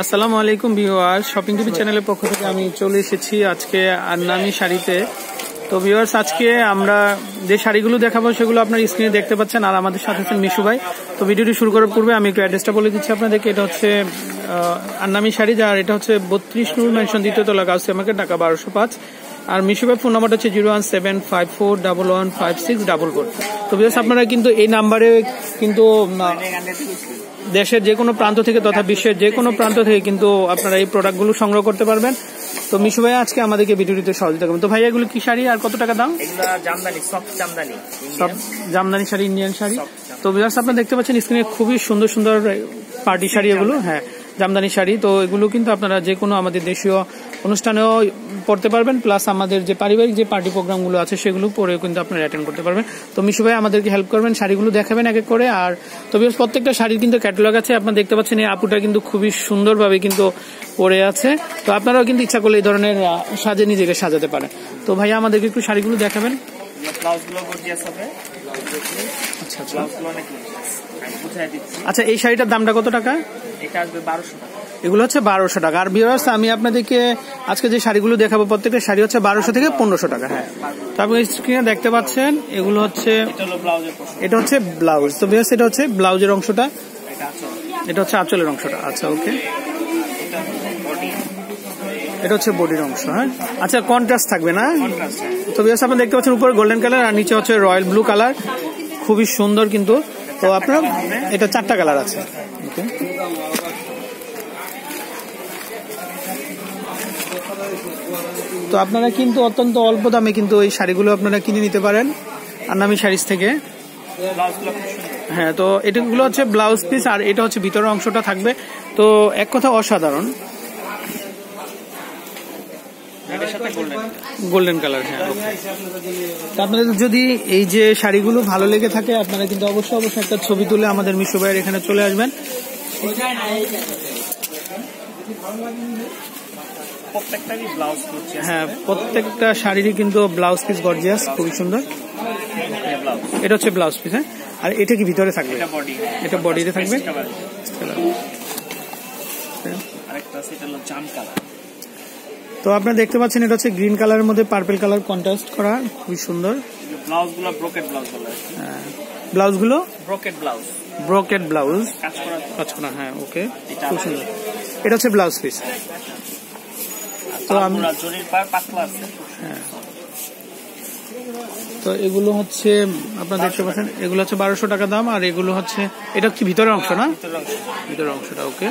আসসালামু আলাইকুম viewers shopping TV চ্যানেলের পক্ষ থেকে আমি চলে এসেছি আজকে আন্নামি শাড়িতে। তো ভিউয়ার্স, আজকে আমরা যে শাড়িগুলো দেখাবো সেগুলো আপনার স্ক্রিনে দেখতে পাচ্ছেন, আর আমাদের সাথে আছেন মিশু ভাই। তো ভিডিওটি শুরু করার পূর্বে আমি একটু অ্যাড্রেসটা বলে দিচ্ছি আপনাদেরকে। এটা হচ্ছে আন্নামি শাড়ি, যার এটা হচ্ছে বত্রিশ নূর মেনশন দ্বিতীয় তলা গাউসিয়া মার্কেট ঢাকা বারোশো পাঁচ। আর মিশু ভাই ফোন নাম্বারটা হচ্ছে zero one seven five four double one five six double four তো ভিউয়ার্স, আপনারা কিন্তু এই নাম্বারে কিন্তু দেশের যে কোনো প্রান্ত থেকে তথা বিশ্বের যে কোনো প্রান্ত থেকে কিন্তু আপনারা এই প্রোডাক্টগুলো সংগ্রহ করতে পারবেন। তো মিশু ভাই আজকে আমাদেরকে ভিডিওটিতে সহযোগিতা করবেন তো ভাই এগুলো কি শাড়ি আর কত টাকা দাম? এগুলা জামদানি সব জামদানি শাড়ি ইন্ডিয়ান শাড়ি। তো বিরাজ আপনারা দেখতে পাচ্ছেন স্ক্রিনে খুবই সুন্দর সুন্দর পার্টি শাড়ি এগুলো হ্যাঁ। জামদানি শাড়ি, তো এগুলো কিন্তু আপনারা যে কোনো আমাদের দেশীয় অনুষ্ঠানেও পড়তে পারবেন প্লাস আমাদের যে পারিবারিক যে পার্টি প্রোগ্রামগুলো আছে, সেগুলো পরেও কিন্তু আপনারা অ্যাটেন্ড করতে পারবেন। তো মিশু ভাই, আমাদেরকে হেল্প করবেন, শাড়িগুলো দেখাবেন এক এক করে, আর তো প্রত্যেকটা শাড়ির কিন্তু ক্যাটালগ আছে, আপনারা দেখতে পাচ্ছেন এই আপুটা কিন্তু খুবই সুন্দরভাবে কিন্তু পরে আছে। তো আপনারাও কিন্তু ইচ্ছা করলে এই ধরনের সাজে নিজেকে সাজাতে পারেন। তো ভাইয়া, আমাদেরকে একটু শাড়িগুলো দেখাবেন। ব্লাউজগুলো গর্জিয়াস হবে। আচ্ছা আচ্ছা এই শাড়িটার দামটা কত টাকা? এটা আসবে বারোশো এগুলো হচ্ছে বারোশো টাকা। আর বিয়ার্স আমি আপনাদেরকে আজকে যে শাড়িগুলো দেখাবো, প্রত্যেকটা শাড়ি হচ্ছে বারোশো থেকে পনেরোশো টাকা হ্যাঁ। তো আপনি স্ক্রিনে দেখতে পাচ্ছেন, এগুলো হচ্ছে এটা হচ্ছে ব্লাউজ তো বিয়ার্স এটা হচ্ছে ব্লাউজের অংশটা। এটা হচ্ছে আঁচলের অংশটা। আচ্ছা ওকে এটা হচ্ছে বডির অংশ হ্যাঁ। আচ্ছা কন্ট্রাস্ট থাকবে না? তো বিয়ার্স আপনি দেখতে পাচ্ছেন উপরে গোল্ডেন কালার আর নিচে হচ্ছে রয়্যাল ব্লু কালার খুবই সুন্দর কিন্তু। তো আপনার এটা চারটা কালার আছে। তো আপনারা কিন্তু অত্যন্ত অল্প দামে কিন্তু এই শাড়িগুলো আপনারা কিনে নিতে পারেন আন্নামি শাড়িজ থেকে। হ্যাঁ তো এটাগুলো হচ্ছে ব্লাউজ পিস আর এটা হচ্ছে ভিতরের অংশটা থাকবে। তো এক কথা অসাধারণ এটার সাথে গোল্ডেন গোল্ডেন কালার হ্যাঁ আপনাদের যদি এই যে শাড়িগুলো ভালো লেগে থাকে আপনারা কিন্তু অবশ্যই অবশ্যই একটা ছবি তুলে আমাদের মিশো ভাইয়ের এখানে চলে আসবেন। হ্যাঁ প্রত্যেকটা শাড়িরই কিন্তু ব্লাউজ পিস গর্জিয়াস খুবই সুন্দর। এটা হচ্ছে ব্লাউজ পিস হ্যাঁ? আর এটা কি ভিতরে থাকবে? এটা বডিতে থাকবে? আরেকটা আছে হলো জাম কালার তো আপনারা দেখতে পাচ্ছেন এটা হচ্ছে গ্রিন কালারের মধ্যে পার্পল কালার কন্ট্রাস্ট করা খুবই সুন্দর। ব্লাউজ ব্রোকেট ব্লাউজ বলে। ব্লাউজগুলো? ব্রোকেট ব্লাউজ ব্রোকেট ব্লাউজ কাজ করা হ্যাঁ ওকে খুব সুন্দর। এটা হচ্ছে ব্লাউজ পিস তো আমি জরির পার পাতলা আছে। তো এগুলো হচ্ছে আপনারা দেখতে পাচ্ছেন এগুলো হচ্ছে বারোশো টাকা দাম আর এগুলো হচ্ছে এটা কি ভিতরের অংশ না? ভিতরের অংশটা ওকে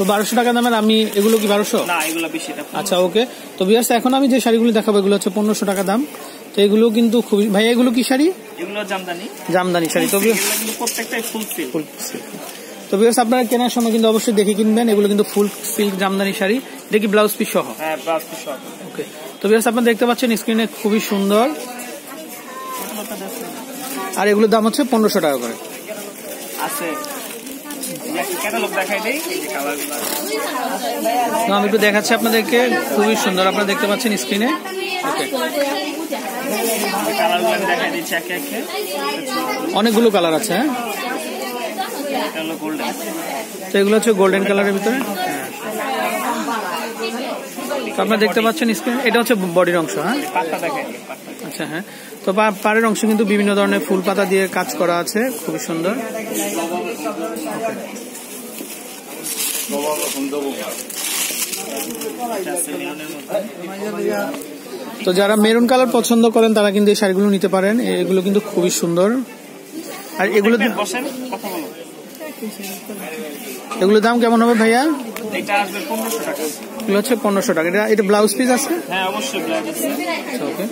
তো বারোশো টাকা দামের আমি এগুলো কি বারোশো? না এগুলো বেশি আচ্ছা ওকে। তো বিয়ার্স এখন আমি যে শাড়িগুলো দেখাবো এগুলো হচ্ছে পনেরোশো টাকা দাম। তো এগুলো কিন্তু খুবই ভাই এগুলো কি শাড়ি? এগুলো জামদানি। জামদানি শাড়ি। তো বি- এগুলো প্রত্যেকটাই ফুল ফুল তো আপনারা কেনার সময় কিন্তু অবশ্যই দেখে কিনবেন। এগুলো কিন্তু ফুল সিল্ক জামদানি শাড়ি। এটা কি ব্লাউজ পিস সহ? হ্যাঁ ব্লাউজ পিস সহ। ওকে। তো বিয়ার্স আপনারা দেখতে পাচ্ছেন স্ক্রিনে খুবই সুন্দর। আর এগুলোর দাম হচ্ছে পনেরোশো টাকা করে। আছে ক্যাটালগ দেখাই দেই এই যে কালারগুলো তো আমি একটু দেখাচ্ছি আপনাদেরকে খুবই সুন্দর আপনারা দেখতে পাচ্ছেন স্ক্রিনে অনেকগুলো কালার আছে হ্যাঁ? তো এগুলো হচ্ছে গোল্ডেন কালারের ভিতরে? হ্যাঁ। আপনারা দেখতে পাচ্ছেন স্ক্রিন এটা হচ্ছে বডির অংশ হ্যাঁ? আচ্ছা হ্যাঁ। তো পাড়ের অংশ কিন্তু বিভিন্ন ধরনের ফুল পাতা দিয়ে কাজ করা আছে খুবই সুন্দর। তো যারা মেরুন কালার পছন্দ করেন তারা কিন্তু এই শাড়িগুলো নিতে পারেন। এগুলো কিন্তু খুবই সুন্দর। আর এগুলো এগুলোর দাম কেমন হবে ভাইয়া? এগুলো হচ্ছে পনেরোশো টাকা। এটা এটা ব্লাউজ পিস আছে? হ্যাঁ ব্লাউজ আছে। আচ্ছা ওকে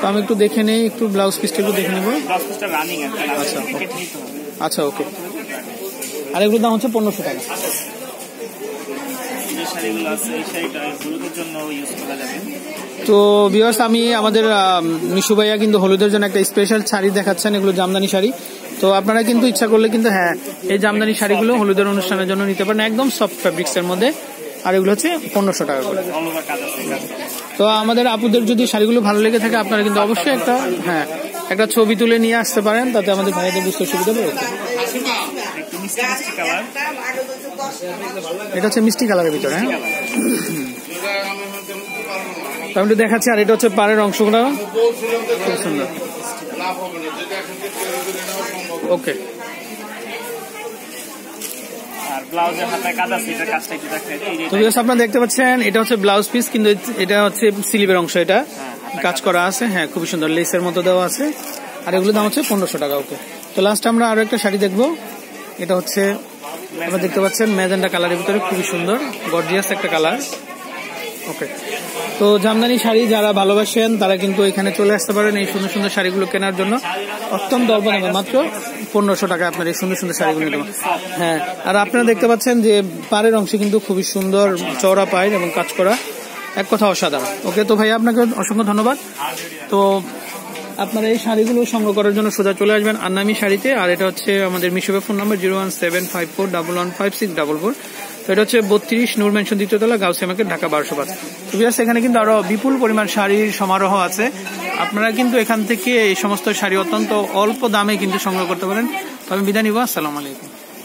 তো আমি একটু দেখে নেই একটু ব্লাউজ পিসটা একটু দেখে নেব। আচ্ছা। আচ্ছা ওকে আর এগুলোর দাম হচ্ছে পনেরোশো টাকা। তো বিয়ার্স আমি আমাদের আম, মিশু ভাইয়া কিন্তু হলুদের জন্য একটা স্পেশাল শাড়ি দেখাচ্ছেন এগুলো জামদানি শাড়ি। তো আপনারা কিন্তু ইচ্ছা করলে কিন্তু হ্যাঁ এই জামদানি শাড়িগুলো হলুদের অনুষ্ঠানের জন্য নিতে পারেন একদম সফট ফ্যাব্রিক্স এর মধ্যে। আর এগুলো হচ্ছে পনেরোশো টাকা করে। তো আমাদের আপুদের যদি শাড়িগুলো ভালো লেগে থাকে আপনারা কিন্তু অবশ্যই একটা হ্যাঁ একটা ছবি তুলে নিয়ে আসতে পারেন তাতে আমাদের ভাইয়াদের বুঝতে সুবিধা হবে। মিষ্টি কালার। এটা হচ্ছে মিষ্টি কালারের ভিতরে হ্যাঁ? তো আমি একটু দেখাচ্ছি আর এটা হচ্ছে পাড়ের অংশগুলো। খুব সুন্দর। ওকে। আপনারা দেখতে পাচ্ছেন এটা হচ্ছে ব্লাউজ পিস কিন্তু এটা হচ্ছে স্লিভের অংশ এটা। কাজ করা আছে হ্যাঁ খুবই সুন্দর। লেসের মতো দেওয়া আছে। আর এগুলোর দাম হচ্ছে পনেরোশো টাকা ওকে। তো লাস্ট আমরা আরও একটা শাড়ি দেখব। এটা হচ্ছে, আপনারা দেখতে পাচ্ছেন ম্যাজেন্ডা কালারের ভিতরে খুবই সুন্দর, গর্জিয়াস একটা কালার। ওকে তো জামদানি শাড়ি যারা ভালোবাসেন, তারা কিন্তু এখানে চলে আসতে পারেন এই সুন্দর সুন্দর শাড়িগুলো কেনার জন্য। অত্যন্ত অল্প দামে মাত্র পনেরোশো টাকা আপনার এই সুন্দর সুন্দর শাড়িগুলো নিতে হ্যাঁ আর আপনারা দেখতে পাচ্ছেন যে পাড়ের অংশে কিন্তু খুবই সুন্দর চওড়া পায়ের এবং কাজ করা, এক কথা অসাধারণ। ওকে তো ভাই আপনাকে অসংখ্য ধন্যবাদ। তো আপনারা এই শাড়িগুলো সংগ্রহ করার জন্য সোজা চলে আসবেন আন্নামি শাড়িতে, আর এটা হচ্ছে আমাদের মিশোবে phone number zero one seven five four double one five six double four. তো এটা হচ্ছে বত্রিশ নূর মেনশন দ্বিতীয়তলা গাউসে ঢাকা বারোশো পাঁচ। তো এখানে কিন্তু আরও বিপুল পরিমাণ শাড়ির সমারোহ আছে। আপনারা কিন্তু এখান থেকে এই সমস্ত শাড়ি অত্যন্ত অল্প দামে কিন্তু সংগ্রহ করতে পারেন। তো আমি বিদায় নিব, আসসালামু আলাইকুম।